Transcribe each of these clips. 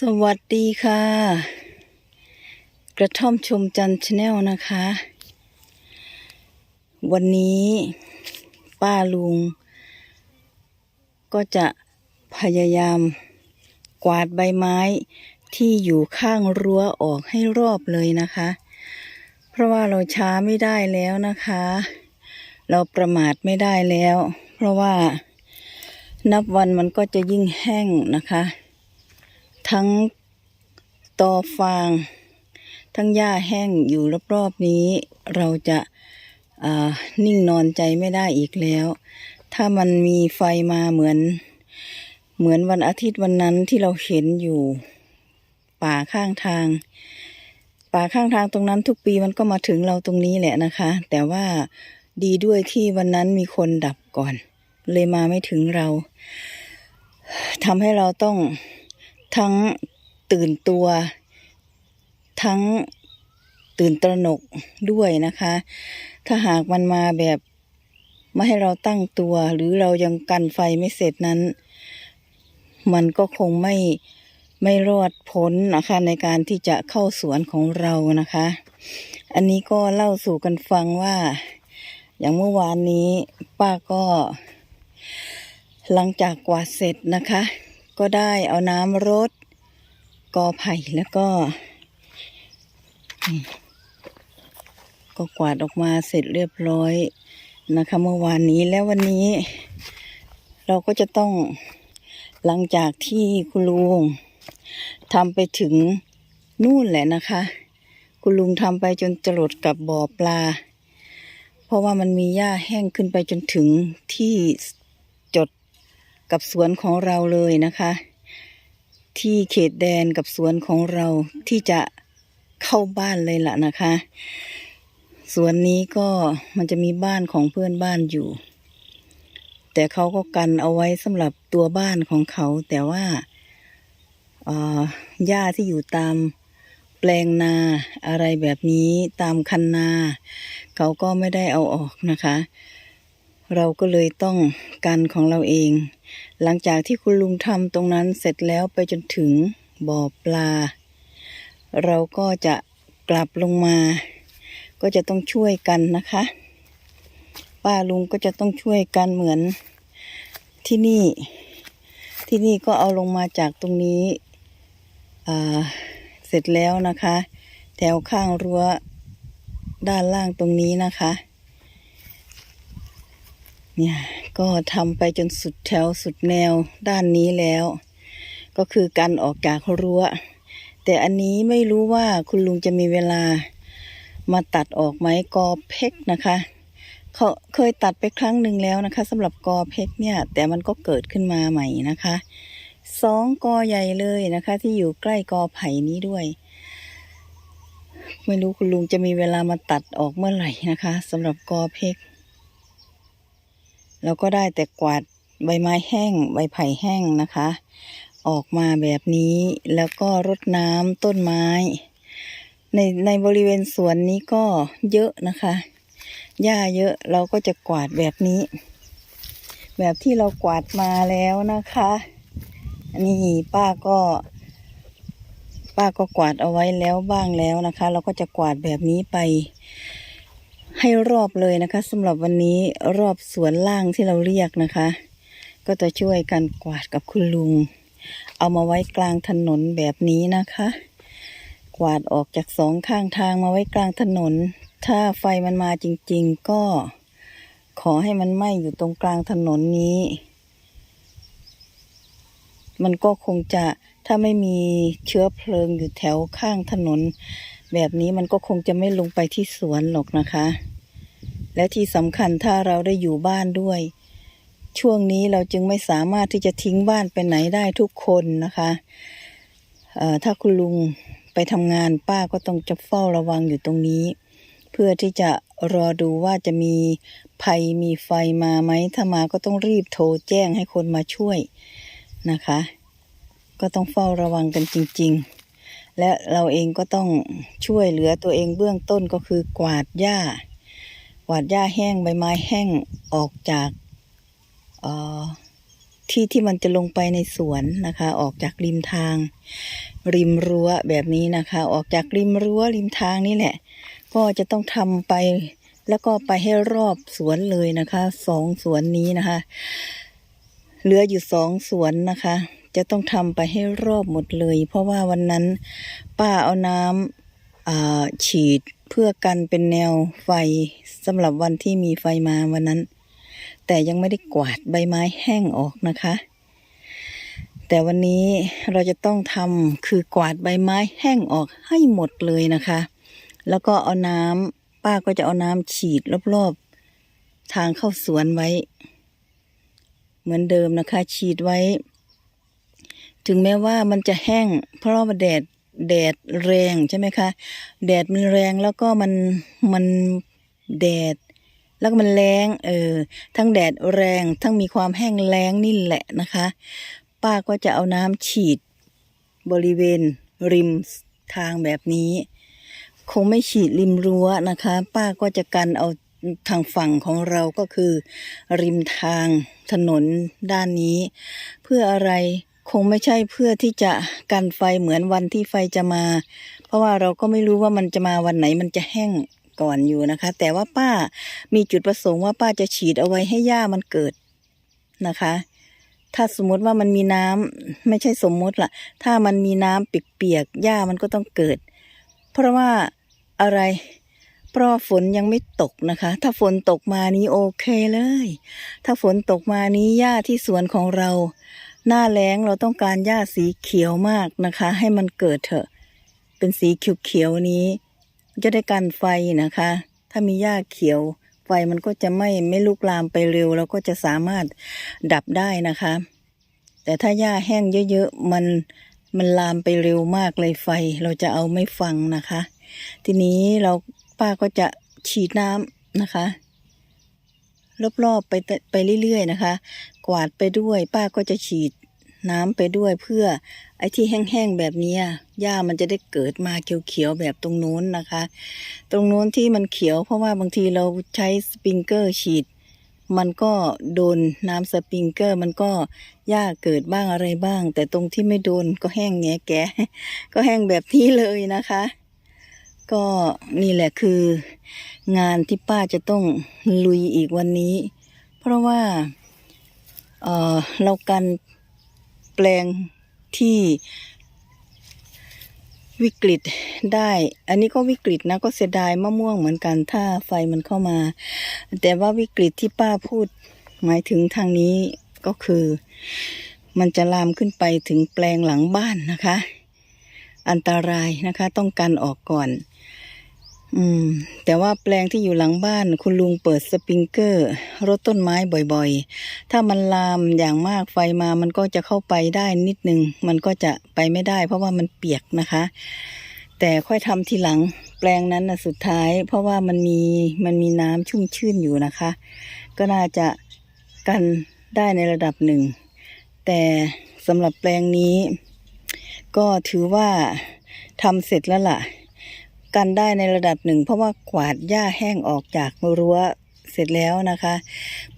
สวัสดีค่ะ กระท่อมชมจันทร์ชาแนลนะคะ วันนี้ป้าลุง ก็จะพยายามกวาดใบไม้ที่อยู่ข้างรั้วออกให้รอบเลยนะคะ เพราะว่าเราช้าไม่ได้แล้วนะคะ เราประมาทไม่ได้แล้ว เพราะว่านับวันมันก็จะยิ่งแห้งนะคะ ทั้งตอฟาง ทั้งหญ้าแห้งอยู่รอบๆนี้ เราจะานิ่งนอนใจไม่ได้อีกแล้ว ถ้ามันมีไฟมาเหมือน เหมือนวันอาทิตย์วันนั้นที่เราเห็นอยู่ ป่าข้างทาง ป่าข้างทางตรงนั้นทุกปีมันก็มาถึงเราตรงนี้แหละนะคะ แต่ว่าดีด้วยที่วันนั้นมีคนดับก่อน เลยมาไม่ถึงเราทำให้เราต้อง ทั้งตื่นตัว ทั้งตื่นตระหนกด้วยนะคะ ถ้าหากมันมาแบบไม่ให้เราตั้งตัว หรือเรายังกันไฟไม่เสร็จนั้น มันก็คงไม่ไม่รอดพ้นนะคะในการที่จะเข้าสวนของเรานะคะ อันนี้ก็เล่าสู่กันฟังว่า อย่างเมื่อวานนี้ป้าก็ หลังจากกวาดเสร็จนะคะ ก็ได้เอาน้ำรดกอไผ่แล้วก็ก็กวาดออกมาเสร็จเรียบร้อยนะคะเมื่อวานนี้แล้ววันนี้ เราก็จะต้องหลังจากที่คุณลุงทำไปถึงนู่นแหละนะคะ คุณลุงทำไปจนจรดกับบ่อปลา เพราะว่ามันมีหญ้าแห้งขึ้นไปจนถึงที่ กับสวนของเราเลยนะคะ ที่เขตแดนกับสวนของเราที่จะเข้าบ้านเลยล่ะนะคะสวนนี้ก็มันจะมีบ้านของเพื่อนบ้านอยู่ แต่เขาก็กันเอาไว้สำหรับตัวบ้านของเขา แต่ว่าอ่อหญ้าที่อยู่ตามแปลงนาอะไรแบบนี้ตามคันนา เขาก็ไม่ได้เอาออกนะคะ เราก็เลยต้องกันของเราเอง หลังจากที่คุณลุงทำตรงนั้นเสร็จแล้วไปจนถึงบ่อปลา เราก็จะกลับลงมา ก็จะต้องช่วยกันนะคะ ป้าลุงก็จะต้องช่วยกันเหมือนที่นี่ ที่นี่ก็เอาลงมาจากตรงนี้เสร็จแล้วนะคะ แถวข้างรั้วด้านล่างตรงนี้นะคะ เนี่ย ก็ทำไปจนสุดแถวสุดแนวด้านนี้แล้ว ก็คือการออกจากรั้ว แต่อันนี้ไม่รู้ว่าคุณลุงจะมีเวลามาตัดออกไหมกอเพกนะคะเขาเคยตัดไปครั้งหนึ่งแล้วนะคะสำหรับกอเพกเนี่ย แต่มันก็เกิดขึ้นมาใหม่นะคะสองกอใหญ่เลยนะคะ ที่อยู่ใกล้กอไผ่นี้ด้วย ไม่รู้คุณลุงจะมีเวลามาตัดออกเมื่อไหร่นะคะสำหรับกอเพก เราก็ได้แต่กวาดใบไม้แห้งใบไผ่แห้งนะคะ ออกมาแบบนี้แล้วก็รดน้ำต้นไม้ ในในบริเวณสวนนี้ก็เยอะนะคะหญ้าเยอะเราก็จะกวาดแบบนี้ แบบที่เรากวาดมาแล้วนะคะนี่ป้าก็ป้าก็กวาดเอาไว้แล้วบ้างแล้วนะคะ เราก็จะกวาดแบบนี้ไป ให้รอบเลยนะคะสำหรับวันนี้รอบสวนล่างที่เราเรียกนะคะ ก็จะช่วยกันกวาดกับคุณลุง เอามาไว้กลางถนนแบบนี้นะคะ กวาดออกจากสองข้างทางมาไว้กลางถนน ถ้าไฟมันมาจริง ๆ ก็ขอให้มันไหม้อยู่ตรงกลางถนนนี้ มันก็คงจะถ้าไม่มีเชื้อเพลิงอยู่แถวข้างถนน แบบนี้มันก็คงจะไม่ลงไปที่สวนหรอกนะคะ และที่สำคัญถ้าเราได้อยู่บ้านด้วย ช่วงนี้เราจึงไม่สามารถที่จะทิ้งบ้านไปไหนได้ทุกคนนะคะถ้าคุณลุงไปทำงานป้าก็ต้องจะเฝ้าระวังอยู่ตรงนี้ เพื่อที่จะรอดูว่าจะมีภัยมีไฟมาไหมถ้ามาก็ต้องรีบโทรแจ้งให้คนมาช่วยนะคะ ก็ต้องเฝ้าระวังกันจริง ๆ และเราเองก็ต้องช่วยเหลือตัวเองเบื้องต้นก็คือกวาดหญ้า กวาดหญ้าแห้งใบไม้แห้งออกจากออที่ที่มันจะลงไปในสวนนะคะ ออกจากริมทาง ริมรั้วแบบนี้นะคะ ออกจากริมรั้วริมทางนี่แหละ ก็จะต้องทำไปแล้วก็ไปให้รอบสวนเลยนะคะสองสวนนี้นะคะ เหลืออยู่สองสวนนะคะ จะต้องทำไปให้รอบหมดเลย เพราะว่าวันนั้นป้าเอาน้ำอ่าฉีดเพื่อกันเป็นแนวไฟสำหรับวันที่มีไฟมาวันนั้น แต่ยังไม่ได้กวาดใบไม้แห้งออกนะคะ แต่วันนี้เราจะต้องทำคือกวาดใบไม้แห้งออกให้หมดเลยนะคะ แล้วก็เอาน้ำป้าก็จะเอาน้ำฉีดรอบๆทางเข้าสวนไว้ เหมือนเดิมนะคะ ฉีดไว้ ถึงแม้ว่ามันจะแห้ง เพราะว่าแดดแดดแรงใช่ไหมคะ แดดมันแรงแล้วก็มันมันแดด แล้วก็มันแรงเออทั้งแดดแรงทั้งมีความแห้งแล้งนี่แหละนะคะ ป้าก็จะเอาน้ำฉีด บริเวณริมทางแบบนี้ คงไม่ฉีดริมรั้วนะคะ ป้าก็จะกันเอาทางฝั่งของเราก็คือ ริมทางถนนด้านนี้ เพื่ออะไร งไม่ใช่เพื่อที่จะกันไฟเหมือนวันที่ไฟจะมา เพราะว่าเราก็ไม่รู้ว่ามันจะมาวันไหนมันจะแห้งก่อนอยู่นะคะ แต่ว่าป้ามีจุดประสงค์ว่าป้าจะฉีดเอาไว้ให้หญ้ามันเกิดนะคะ ถ้าสมมติว่ามันมีน้ำไม่ใช่สมมติล่ะ ถ้ามันมีน้ำเปียกๆหญ้ามันก็ต้องเกิด เพราะว่าอะไรเพราะฝนยังไม่ตกนะคะ ถ้าฝนตกมานี้โอเคเลย ถ้าฝนตกมานี้หญ้าที่สวนของเรา หน้าแล้งเราต้องการหญ้าสีเขียวมากนะคะ ให้มันเกิดเถอะ เป็นสีเขียวๆนี้ จะได้กันไฟนะคะ ถ้ามีหญ้าเขียว ไฟมันก็จะไม่ไม่ลุกลามไปเร็วแล้วก็จะสามารถดับได้นะคะ แต่ถ้าหญ้าแห้งเยอะๆมันมันลามไปเร็วมากเลยไฟ เราจะเอาไม่ฟังนะคะ ทีนี้เราป้าก็จะฉีดน้ำนะคะรอบๆไปต่ไปเรื่อยๆนะคะ กวาดไปด้วย ป้าก็จะฉีดน้ำไปด้วยเพื่อไอ้ที่แห้งๆแบบนี้ยหญ้ามันจะได้เกิดมาเขียวๆแบบตรงนู้นนะคะ ตรงนู้นที่มันเขียวเพราะว่าบางทีเราใช้สปริงเกอร์ฉีด มันก็โดนน้ำสปริงเกอร์ มันก็หญ้าเกิดบ้างอะไรบ้าง แต่ตรงที่ไม่โดนก็แห้งแงแกก็แห้งแบบนี้เลยนะคะ ก็นี่แหละคือ งานที่ป้าจะต้องลุยอีกวันนี้ เพราะว่า เออเรากันแปลงที่วิกฤตได้ อันนี้ก็วิกฤตนะก็เสียดายมะม่วงเหมือนกันถ้าไฟมันเข้ามา แต่ว่าวิกฤตที่ป้าพูดหมายถึงทางนี้ก็คือ มันจะลามขึ้นไปถึงแปลงหลังบ้านนะคะ อันตรายนะคะต้องกันออกก่อน อืม แต่ว่าแปลงที่อยู่หลังบ้านคุณลุงเปิดสปริงเกอร์รดต้นไม้บ่อยๆ ถ้ามันลามอย่างมากไฟมามันก็จะเข้าไปได้นิดนึง มันก็จะไปไม่ได้ เพราะว่ามันเปียกนะคะ แต่ค่อยทำทีหลัง แปลงนั้นนะสุดท้าย เพราะว่ามันมีมันมีน้ำชุ่มชื่นอยู่นะคะ ก็น่าจะกันได้ในระดับหนึ่ง แต่สำหรับแปลงนี้ ก็ถือว่าทำเสร็จแล้วล่ะ กันได้ในระดับหนึ่ง เพราะว่ากวาดหญ้าแห้งออกจากรั้วเสร็จแล้วนะคะ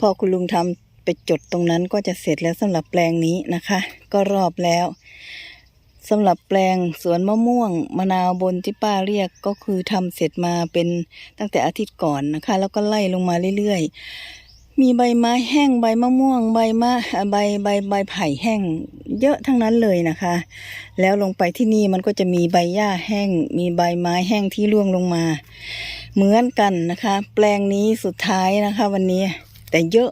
พอคุณลุงทำไปจดตรงนั้นก็จะเสร็จแล้วสำหรับแปลงนี้นะคะ ก็รอบแล้วสำหรับแปลงสวนมะม่วงมะนาวบนที่ป้าเรียกก็คือทำเสร็จมาเป็นตั้งแต่อาทิตย์ก่อนนะคะ แล้วก็ไล่ลงมาเรื่อยๆ มีใบไม้แห้งใบมะม่วง ใบมะใบใบใบไผ่แห้ง เยอะทั้งนั้นเลยนะคะ แล้วลงไปที่นี่มันก็จะมีใบหญ้าแห้ง มีใบไม้แห้งที่ร่วงลงมา เหมือนกันนะคะ แปลงนี้สุดท้ายนะคะ วันนี้แต่เยอะ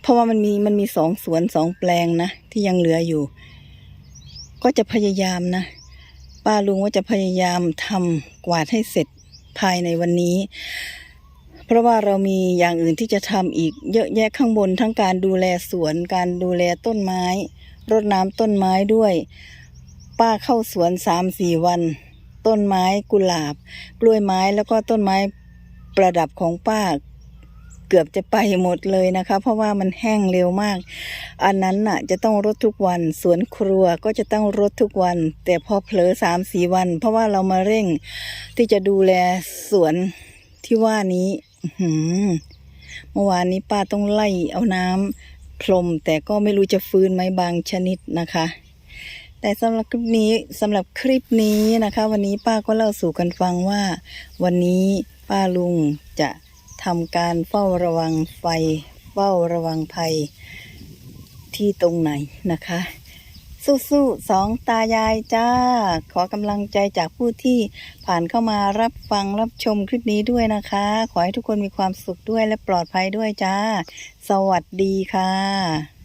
เพราะว่ามันมีมันมีสองสวนสองแปลงนะ ที่ยังเหลืออยู่ ก็จะพยายามนะ ป้าลุงว่าจะพยายามทำกวาดให้เสร็จภายในวันนี้ เพราะว่าเรามีอย่างอื่นที่จะทำอีกเยอะแยะข้างบนทั้งการดูแลสวน การดูแลต้นไม้ รดน้ำต้นไม้ด้วย ป้าเข้าสวนสามสี่วัน ต้นไม้กุหลาบ กล้วยไม้แล้วก็ต้นไม้ประดับของป้าเกือบจะไปหมดเลยนะคะ เพราะว่ามันแห้งเร็วมาก อันนั้นน่ะจะต้องรดทุกวัน สวนครัวก็จะต้องรดทุกวัน แต่พอเผลอสามสี่วัน เพราะว่าเรามาเร่งที่จะดูแลสวนที่ว่านี้ เมื่อวานนี้ป้าต้องไล่เอาน้ำพรม แต่ก็ไม่รู้จะฟื้นไหมบางชนิดนะคะ แต่สำหรับคลิปนี้สำหรับคลิปนี้นะคะ วันนี้ป้าก็เล่าสู่กันฟังว่า วันนี้ป้าลุงจะทำการเฝ้าระวังไฟ เฝ้าระวังภัยที่ตรงไหนนะคะ สู้ๆสองตายายจ้า ขอกำลังใจจากผู้ที่ผ่านเข้ามารับฟังรับชมคลิปนี้ด้วยนะคะ ขอให้ทุกคนมีความสุขด้วยและปลอดภัยด้วยจ้า สวัสดีค่ะ